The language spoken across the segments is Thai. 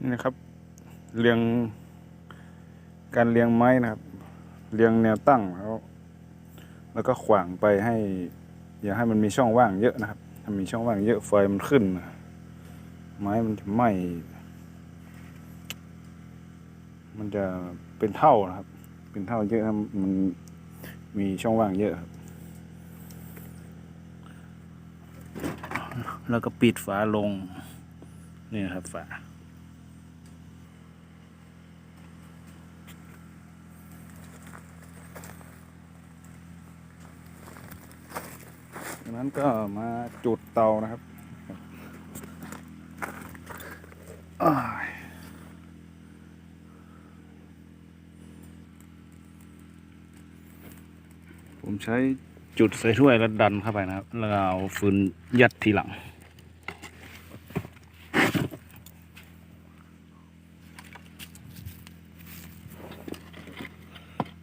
นี่นะครับ เรียงการเรียงไม้นะครับ เรียงแนวตั้งแล้วแล้วก็ขวางไปให้ อย่าให้มันมีช่องว่างเยอะนะครับ ถ้ามีช่องว่างเยอะไฟมันขึ้น ไม้มันจะไหม้มันจะเป็นเท่านะครับ เป็นเท่าเยอะนะมันมีช่องว่างเยอะครับ แล้วก็ปิดฝาลง นี่นะครับฝา จากนั้นก็มาจุดเตานะครับผมใช้จุดใส่ถ้วยแล้วดันเข้าไปนะครับ แล้วเอาฟืนยัดทีหลัง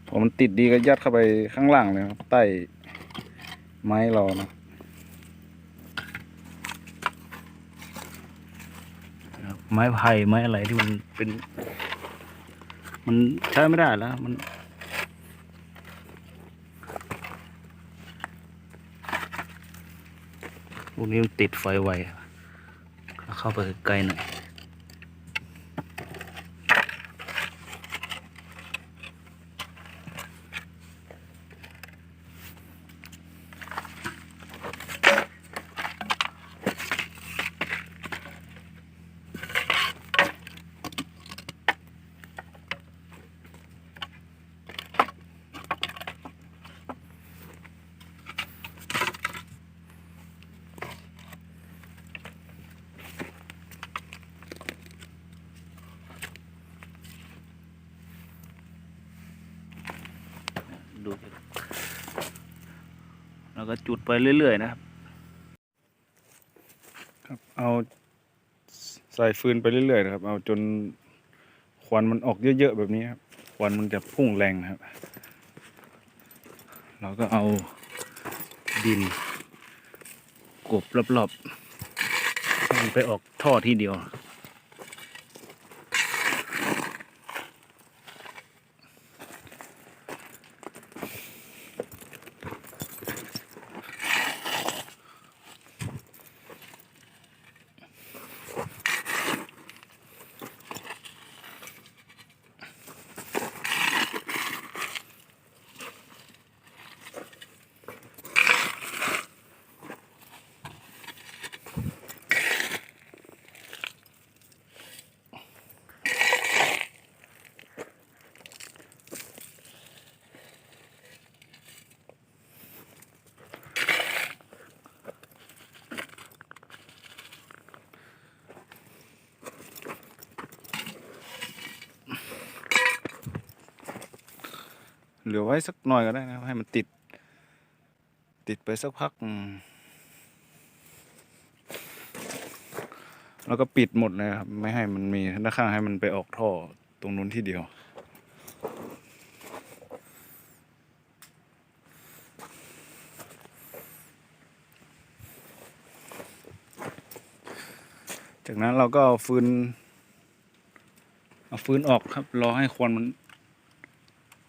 พอมันติดดีก็ยัดเข้าไปข้างล่างเลยครับ ใต้ ไม้เรานะไม้ไผ่ไม้อะไรที่มันเป็น มันใช้ไม่ได้แล้ว มันพวกนี้มันติดไฟไวเข้าไปใกล้หน่อย แล้วก็จุดไปเรื่อย ๆ นะครับ ครับ เอาใส่ฟืนไปเรื่อย ๆ นะครับ เอาจนควันมันออกเยอะ ๆ แบบนี้ครับ ควันมันจะพุ่งแรงนะครับ เราก็เอาดิน กบรอบๆมันไปออกท่อที่เดียว เหลือไว้สักหน่อยก็ได้นะครับ ให้มันติด ติดไปสักพัก แล้วก็ปิดหมดเลยครับ ไม่ให้มันมีด้านข้างให้มันไปออกท่อตรงนู้นที่เดียวจากนั้นเราก็เอาฟืน เอาฟืนออกครับ รอให้ควันมัน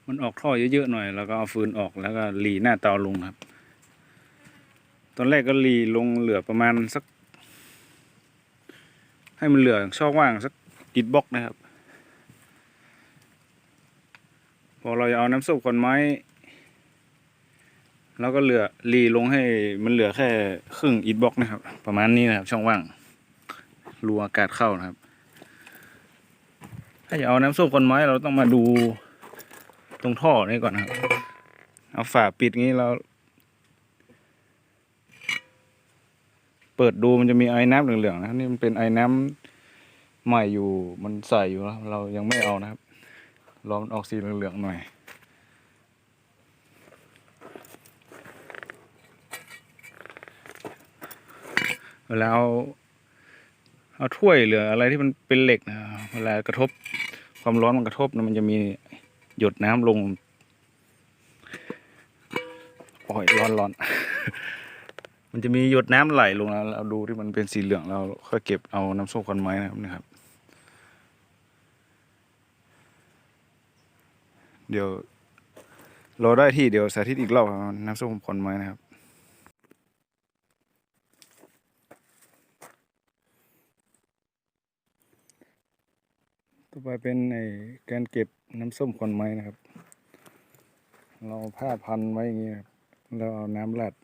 มันออกท่อเยอะๆหน่อย แล้วก็เอาฟืนออกแล้วก็หลีหน้าเตาลงครับ ตอนแรกก็หลีลงเหลือประมาณสัก ให้มันเหลือช่องว่างสักอิดบล็อกนะครับ พอเราจะเอาน้ำซุปคนไม้ แล้วก็เหลือหลีลงให้มันเหลือแค่ครึ่งอิดบล็อกนะครับ ประมาณนี้นะครับ ช่องว่างรูอากาศเข้านะครับ ถ้าจะเอาน้ำซุปคนไม้เราต้องมาดู ตรงท่อนี่ก่อนนะครับ เอาฝาปิดงี้เรา เปิดดูมันจะมีไอ้น้ำเหลืองๆนะครับนี่มันเป็นไอ้น้ำใหม่อยู่มันใส่อยู่แล้วเรายังไม่เอานะครับรอมันออกสีเหลืองๆหน่อยเวลาเอาเอาถ้วยหรืออะไรที่มันเป็นเหล็กนะเวลากระทบความร้อนมันกระทบนะมันจะมี หยดน้ำลงปล่อยร้อนร้อนมันจะมีหยดน้ำไหลลงแล้วเราดูที่มันเป็นสีเหลืองเราค่อยเก็บเอาน้ำส้มคันไม้นะครับนะครับ เดี๋ยวรอได้ที่เดี๋ยวสาธิตอีกรอบน้ำส้มผนไม้นะครับ ต่อไปเป็นไอการเก็บน้ำส้มขอนไม้นะครับ เราผ้าพันไว้อย่างนี้ครับแล้วเอาน้ำราด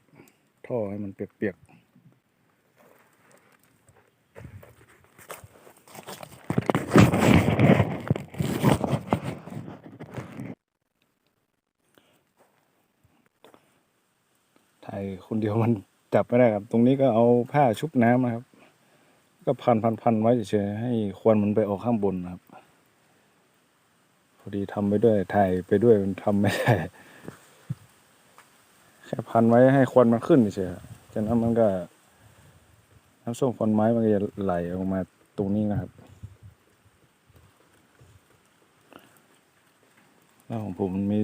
ท่อให้มันเปียกๆถ่ายคนเดียวมันจับไม่ได้ครับ ตรงนี้ก็เอาผ้าชุบน้ำนะครับ ก็พันพันพันไว้เฉยๆให้ควันมันไปออกข้างบนนะครับ ดีทำไปด้วยถ่ายไปด้วยมันทำไม่ได้แค่พันไว้ให้ควันมันขึ้นเฉยๆจากนั้นมันก็น้ำส้มควันไม้มันก็จะไหลออกมาตรงนี้นะครับแล้วของผมมันมี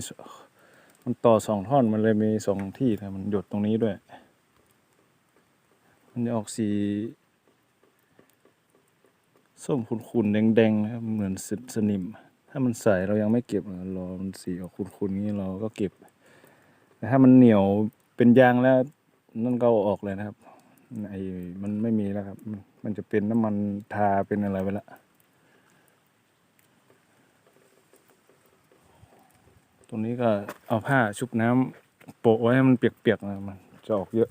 มันต่อสองท่อนมันเลยมีสองที่นะมันหยดตรงนี้ด้วย มันจะออกสีส้มขุ่นๆแดงๆนะครับเหมือนสสนิม ถ้ามันใสเรายังไม่เก็บรอมันสีออกขุ่นๆนี้เราก็เก็บแต่ถ้ามันเหนียวเป็นยางแล้วนั่นก็ออกเลยนะครับไอ้มันไม่มีแล้วครับ มันจะเป็นน้ำมันทาเป็นอะไรไปล้วตรงนี้ก็เอาผ้าชุบน้ำโปะไว้ให้มันเปียกๆนะมันจะออกเยอะ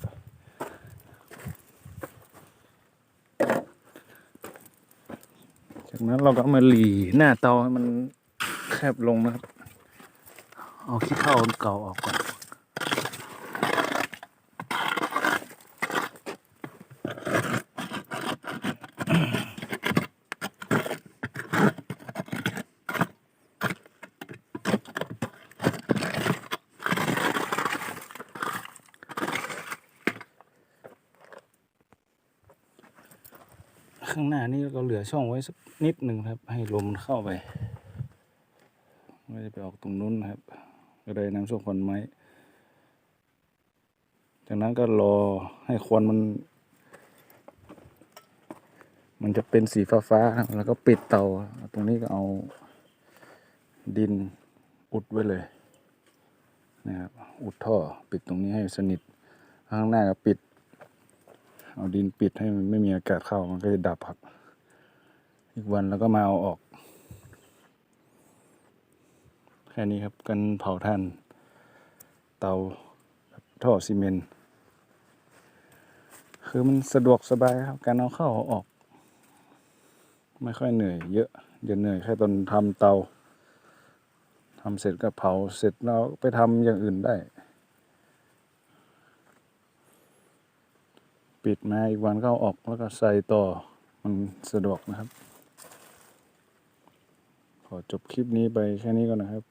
จากนั้นเราก็มาหลีหน้าเตาให้มันแคบลงนะครับ เอาขี้เถ้าเก่าออกก่อน ข้างหน้านี่เราเหลือช่องไว้สักนิดหนึ่งครับ ให้ลมมันเข้าไปไม่ได้ไปออกตรงนู้นนะครับ ก็ได้น้ำส้มควันไม้จากนั้นก็รอให้ควันมัน มันจะเป็นสีฟ้าๆแล้วก็ปิดเตา ตรงนี้ก็เอาดินอุดไว้เลยนะครับอุดท่อปิดตรงนี้ให้สนิท ข้างหน้าก็ปิด เอาดินปิดให้มันไม่มีอากาศเข้ามันก็จะดับครับ อีกวันแล้วก็มาเอาออก แค่นี้ครับกันเผาถ่าน เตาท่อซีเมนต์คือมันสะดวกสบายครับ การเอาเข้าเอาออก ไม่ค่อยเหนื่อยเยอะจะเหนื่อยแค่ตอนทำเตาทำเสร็จก็เผาเสร็จแล้วไปทำอย่างอื่นได้ ปิดมาอีกวันก็อาออกแล้วก็ใส่ต่อมันสะดวกนะครับ ขอจบคลิปนี้ไปแค่นี้ก่อนนะครับ